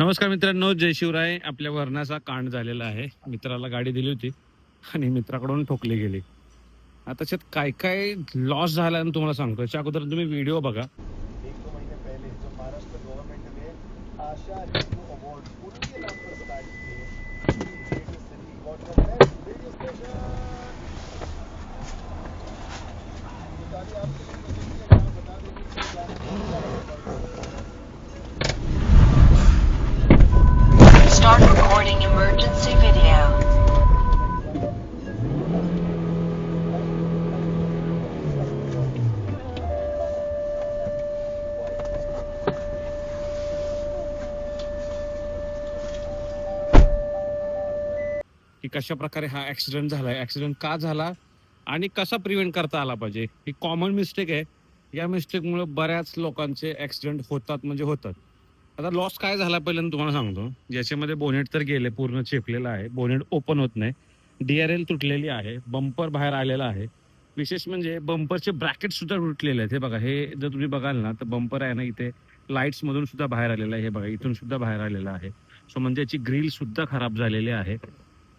नमस्कार मित्रांनो जय शिवराय. आपल्या वर्णाचा कांड झालेला आहे. मित्राला गाडी दिली होती आणि मित्राकडून ठोकली गेली. आता त्याच्यात काय काय लॉस झाला आणि तुम्हाला सांगतो. याच्या अगोदर तुम्ही व्हिडिओ बघा. Emergency video. की कशा प्रकारे हा ऍक्सिडेंट झालाय? ऍक्सिडेंट का झाला? आणि कसा प्रिव्हेंट करता आला पाहिजे? ही कॉमन मिस्टेक आहे. या मिस्टेकमुळे बऱ्याच लोकांचे ऍक्सिडेंट होतात म्हणजे होतात. आता लॉस काय झाला पहिल्यांदा तुम्हाला सांगतो. ज्याच्यामध्ये बोनेट तर गेले पूर्ण चेपलेलं आहे. बोनेट ओपन होत नाही. डीआरएल तुटलेली आहे. बंपर बाहेर आलेला आहे. विशेष म्हणजे बंपरचे ब्रॅकेट सुद्धा तुटलेले आहेत. हे बघा हे जर तुम्ही बघाल ना तर बंपर आहे ना इथे. लाईट्स मधून सुद्धा बाहेर आलेलं आहे. हे बघा इथून सुद्धा बाहेर आलेलं आहे. सो म्हणजे याची ग्रिल सुद्धा खराब झालेली आहे.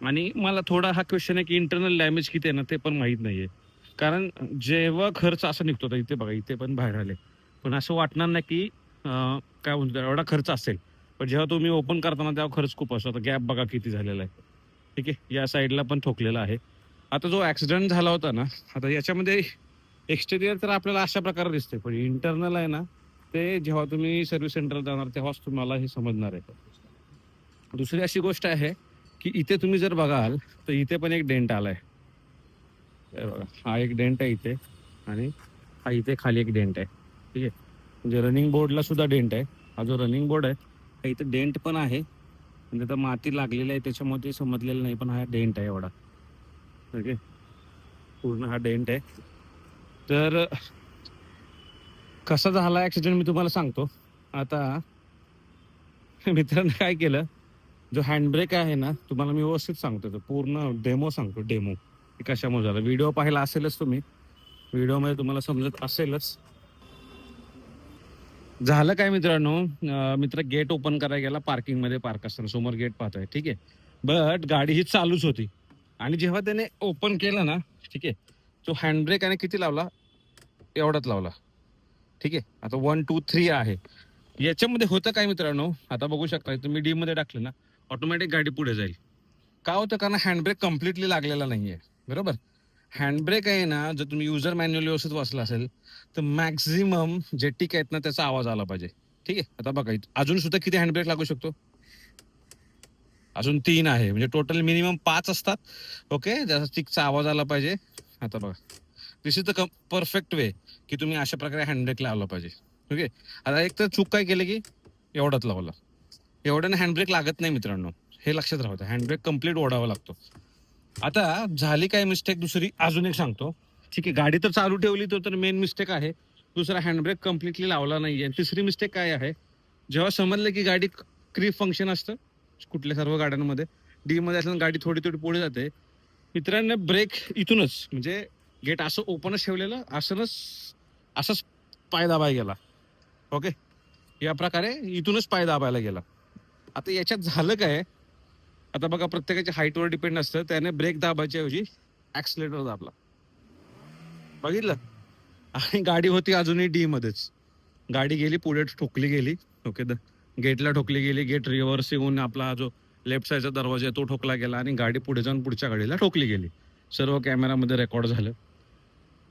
आणि मला थोडा हा क्वेश्चन आहे की इंटरनल डॅमेज किती आहे ना ते पण माहीत नाहीये. कारण जेव्हा खर्च असं निघतो तर इथे बघा इथे पण बाहेर आले. पण असं वाटणार नाही की काय म्हणतो एवढा खर्च असेल. पण जेव्हा तुम्ही ओपन करताना तेव्हा खर्च खूप असतो आता गॅप बघा किती झालेला आहे. ठीक आहे? या साईडला पण ठोकलेला आहे. आता जो ॲक्सिडेंट झाला होता ना आता याच्यामध्ये एक्सटेरियर तर आपल्याला अशा प्रकारे दिसते पण इंटरनल आहे ना ते जेव्हा तुम्ही सर्व्हिस सेंटरला जाणार तेव्हाच तुम्हाला हे समजणार आहे. दुसरी अशी गोष्ट आहे की इथे तुम्ही जर बघाल तर इथे पण एक डेंट आला आहे बघा हा एक डेंट आहे इथे आणि हा इथे खाली एक डेंट आहे. ठीक आहे? म्हणजे रनिंग बोर्डला सुद्धा डेंट आहे. हा जो रनिंग बोर्ड आहे हा डेंट पण आहे. म्हणजे आता माती लागलेली आहे त्याच्यामुळे ते समजलेलं नाही पण हा डेंट आहे एवढा. ओके पूर्ण हा डेंट आहे. तर कसा झाला ॲक्सिडेंट मी तुम्हाला सांगतो. आता मित्रांनो काय केलं जो हँडब्रेक आहे ना तुम्हाला मी व्यवस्थित सांगतो तो पूर्ण डेमो सांगतो डेमो कशामुळे झालं? व्हिडिओ पाहिला असेलच तुम्ही. व्हिडिओमध्ये तुम्हाला समजत असेलच. झालं काय मित्रांनो? मित्र गेट ओपन करायला गेला पार्किंगमध्ये पार्क असताना समोर गेट पाहतोय. ठीक आहे. बट गाडी ही चालूच होती. आणि जेव्हा त्याने ओपन केलं ना ठीक आहे तो हँडब्रेक आणि किती लावला? एवढाच लावला. ठीक आहे. आता वन टू थ्री आहे. याच्यामध्ये होतं काय मित्रांनो? आता बघू शकता तुम्ही डी मध्ये टाकलं ना ऑटोमॅटिक गाडी पुढे जाईल. का होतं? कारण हँडब्रेक कम्प्लिटली लागलेला नाहीये. बरोबर? हँडब्रेक आहे ना जर तुम्ही युजर मॅन्युअल व्यवस्थित वाचला असेल तर मॅक्झिमम जे टिक आहेत ना त्याचा आवाज आला पाहिजे. ठीक आहे? आता बघा अजून सुद्धा किती हँडब्रेक लागू शकतो? अजून तीन आहे. म्हणजे टोटल मिनिमम पाच असतात. ओके त्याचा टिकचा आवाज आला पाहिजे. आता बघा. This is the perfect way की तुम्ही अशा प्रकारे हँडब्रेक लावला पाहिजे. ओके आता एक तर चूक काय केलं की एवढाच लावला. एवढ्यानं हँडब्रेक लागत नाही मित्रांनो. हे लक्षात राहतं हँडब्रेक कंप्लीट ओढावा लागतो. आता झाली काय मिस्टेक दुसरी? अजून एक सांगतो. ठीक आहे गाडी तर चालू ठेवली तो तर मेन मिस्टेक आहे. दुसरा हँडब्रेक कम्प्लिटली लावला नाही आहे तिसरी मिस्टेक काय आहे? जेव्हा समजलं की गाडी क्रीप फंक्शन असतं कुठल्या सर्व गाड्यांमध्ये डी मध्ये असल्यानं गाडी थोडी थोडी पुढे जाते मित्रांनो ब्रेक इथूनच म्हणजे गेट असं ओपनच ठेवलेलं असंच असंच पाय दाबाय गेला. ओके या प्रकारे इथूनच पाय दाबायला गेला. आता याच्यात झालं काय? आता बघा प्रत्येकाच्या हाईटवर डिपेंड असतं. त्याने ब्रेक दाबायच्या ऐवजी ऍक्सिलेटर दाबला. बघितलं? आणि गाडी होती अजूनही डी मध्येच. गाडी गेली पुढे ठोकली गेली. ओके द गेटला ठोकली गेली. गेट रिव्हर्स येऊन आपला जो लेफ्ट साईडचा दरवाजा आहे तो ठोकला गेला आणि गाडी पुढे जाऊन पुढच्या गाडीला ठोकली गेली. सर्व कॅमेरामध्ये रेकॉर्ड झालं.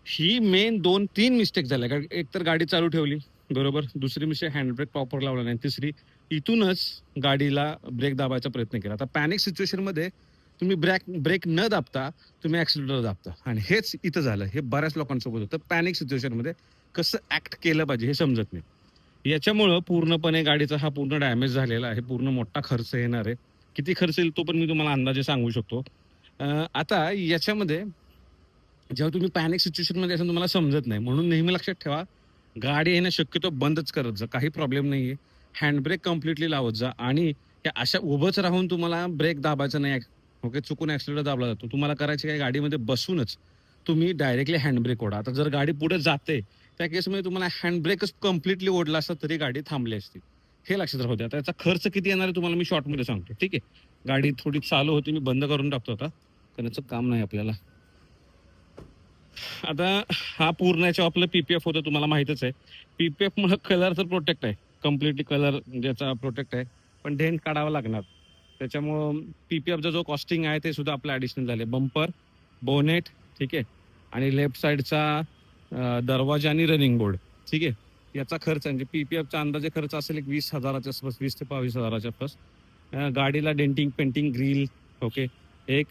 ही मेन दोन तीन मिस्टेक झाल्या. कारण एक तर गाडी चालू ठेवली बरोबर? दुसरी मिस्टेक हँडब्रेक प्रॉपर लावला नाही. तिसरी इथूनच गाडीला ब्रेक दाबायचा प्रयत्न केला. आता पॅनिक सिच्युएशनमध्ये तुम्ही ब्रेक ब्रेक न दाबता तुम्ही ऍक्सिलेटर दाबता. आणि हेच इथं झालं. हे बऱ्याच लोकांसोबत होतं. पॅनिक सिच्युएशनमध्ये कसं ॲक्ट केलं पाहिजे हे समजत नाही. याच्यामुळं पूर्णपणे गाडीचा हा पूर्ण डॅमेज झालेला आहे. पूर्ण मोठा खर्च येणार आहे. किती खर्च येईल तो पण मी तुम्हाला अंदाजे सांगू शकतो. आता याच्यामध्ये जेव्हा तुम्ही पॅनिक सिच्युएशनमध्ये असं तुम्हाला समजत नाही. म्हणून नेहमी लक्षात ठेवा गाडी येणं शक्यतो बंदच करत जा. काही प्रॉब्लेम नाही आहे हँडब्रेक कम्प्लिटली लावत जा आणि या अशा उभंच राहून तुम्हाला ब्रेक दाबायचा नाही. ओके चुकून ऍक्सिडेंट दाबला जातो. तुम्हाला करायचं काय गाडीमध्ये बसूनच तुम्ही डायरेक्टली हँडब्रेक ओढा. आता जर गाडी पुढे जाते त्या केसमध्ये तुम्हाला हँडब्रेकच कम्प्लिटली ओढला असता तरी गाडी थांबली असती. हे लक्षात राहू द्या. आता याचा खर्च किती येणार आहे तुम्हाला मी शॉर्टमध्ये सांगतो. ठीक आहे? गाडी थोडी चालू होती मी बंद करून टाकतो आता. करण्याचं काम नाही आपल्याला. आता हा पूर्ण याच्या आपलं पीपीएफ होतं तुम्हाला माहितच आहे. पीपीएफ मुळे कलर तर प्रोटेक्ट आहे. कम्प्लिटली कलर ज्याचा प्रोटेक्ट आहे. पण डेंट काढावा लागणार. त्याच्यामुळं पी पी एफचा जो कॉस्टिंग आहे ते सुद्धा आपलं ॲडिशनल झाले बंपर बोनेट ठीक आहे. आणि लेफ्ट साईडचा दरवाजा आणि रनिंग बोर्ड ठीक आहे. याचा खर्च म्हणजे एफचा अंदाजे खर्च असेल एक वीस हजाराच्या आसपास वीस ते बावीस हजाराच्या आसपास गाडीला डेंटिंग पेंटिंग ग्रिल ओके एक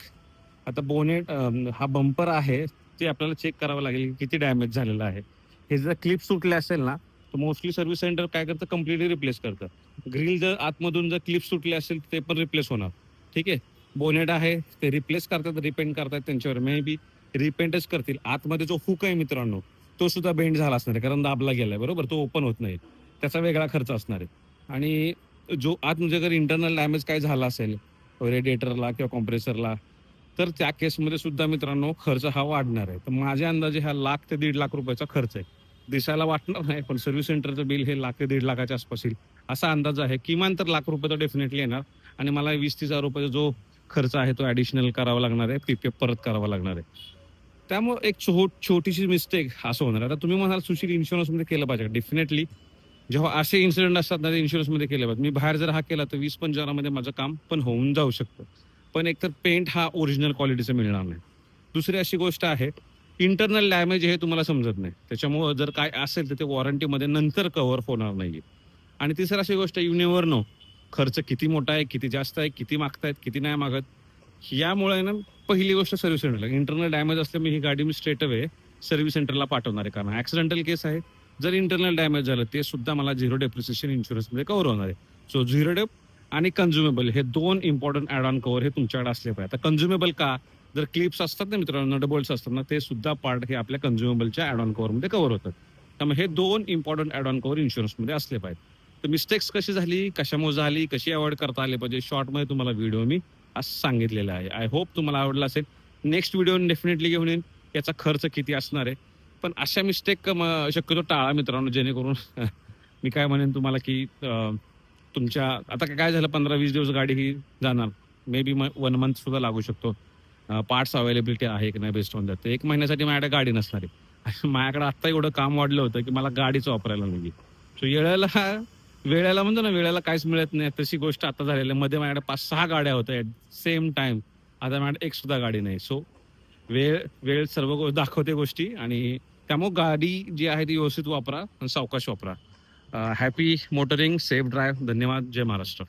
आता बोनेट हा बंपर आहे ते आपल्याला चेक करावं लागेल किती डॅमेज झालेलं आहे. हे जर क्लिप सुटले असेल ना तर मोस्टली सर्व्हिस सेंटर काय करतं? कम्प्लिटली रिप्लेस करतं. ग्रिल जर आतमधून जर क्लिप सुटले असेल ते पण रिप्लेस होणार. ठीक आहे? बोनेट आहे ते रिप्लेस करतात रिपेंट करतात त्यांच्यावर. मे बी रिपेंटच करतील. आतमध्ये जो हुक आहे मित्रांनो तो सुद्धा बेंड झाला असणार आहे कारण दाबला गेलाय बरोबर? तो ओपन होत नाही. त्याचा वेगळा खर्च असणार आहे. आणि जो आत म्हणजे जर इंटरनल डॅमेज काय झाला असेल रेडिएटरला किंवा कॉम्प्रेसरला तर त्या केसमध्ये सुद्धा मित्रांनो खर्च हा वाढणार आहे. तर माझ्या अंदाजे हा लाख ते दीड लाख रुपयाचा खर्च आहे. दिसायला वाटणार नाही पण सर्व्हिस सेंटरचं बिल हे लाख ते दीड लाखाच्या आसपास येईल. असा अंदाज आहे. किमान तर लाख रुपये तर डेफिनेटली येणार. आणि मला वीस तीस हजार रुपयाचा जो खर्च आहे तो ॲडिशनल करावा लागणार आहे. पीपीएफ परत करावा लागणार आहे. त्यामुळे एक छो छोटीशी मिस्टेक असं होणार आहे. आता तुम्ही म्हणाल सुशील इन्शुरन्समध्ये केलं पाहिजे. डेफिनेटली जेव्हा असे इन्सिडेंट असतात ना ते इन्शुरन्समध्ये केले पाहिजे. मी बाहेर जर हा केला तर वीस पंचवीसमध्ये माझं काम पण होऊन जाऊ शकतं. पण एकतर पेंट हा ओरिजिनल क्वालिटीचा मिळणार नाही. दुसरी अशी गोष्ट आहे इंटरनल डॅमेज हे तुम्हाला समजत नाही. त्याच्यामुळं जर काय असेल तर ते वॉरंटीमध्ये नंतर कव्हर होणार नाही आणि तिसरी अशी गोष्ट युनिवर नो खर्च किती मोठा आहे किती जास्त आहे किती मागतायत किती नाही मागत. यामुळे ना पहिली गोष्ट सर्व्हिस सेंटरला इंटरनल डॅमेज असल्यामुळे ही गाडी मी स्ट्रेट अवे सर्व्हिस सेंटरला पाठवणार आहे. कारण ऍक्सिडेंटल केस आहे. जर इंटरनल डॅमेज झालं ते सुद्धा मला झिरो डेप्रिसिएशन इन्शुरन्समध्ये कव्हर होणार आहे. सो झिरो डेप आणि कन्झ्युमेबल हे दोन इम्पॉर्टंट ऍड ऑन कव्हर हे तुमच्याकडे असले पाहिजे. आता कन्झ्युमेबल का? जर क्लिप्स असतात ना मित्रांनो नटबोल्ट्स असतात ना ते सुद्धा पार्ट हे आपल्या कन्झ्युमेबलच्या ऍड ऑन कव्हरमध्ये कव्हर होतात. त्यामुळे हे दोन इम्पॉर्टंट ऍड ऑन कव्हर इन्शुरन्समध्ये असले पाहिजे तर मिस्टेक्स कशी झाली कशामुळे झाली कशी अवॉइड करता आले पाहिजे शॉर्टमध्ये तुम्हाला व्हिडिओ मी आज सांगितलेला आहे. आय होप तुम्हाला आवडला असेल. नेक्स्ट व्हिडिओ डेफिनेटली घेऊन येईन. याचा खर्च किती असणार आहे? पण अशा मिस्टेक शक्यतो टाळा मित्रांनो जेणेकरून मी काय म्हणेन तुम्हाला की तुमच्या आता काय झालं पंधरा वीस दिवस गाडी ही जाणार. मे बी वन मंथ सुद्धा लागू शकतो. पार्ट्स अवेलेबिलिटी आहे की नाही बेस्ट ऑन दॅट एक महिन्यासाठी माझ्याकडे गाडी नसणार आहे. माझ्याकडे आत्ता एवढं काम वाढलं होतं की मला गाडीच वापरायला नाही सो वेळेला वेळेला म्हणतो ना वेळेला काहीच मिळत नाही. तशी गोष्ट आता झालेली आहे. मध्ये माझ्याकडे पाच सहा गाड्या होत्या ॲट सेम टाइम आता माझ्याकडे एक सुद्धा गाडी नाही. सो वेळ वेळ सर्व गो- दाखवते गोष्टी. आणि त्यामुळे गाडी जी आहे ती व्यवस्थित वापरा आणि सावकाश वापरा. हॅपी मोटरिंग सेफ ड्राईव्ह धन्यवाद. जय महाराष्ट्र.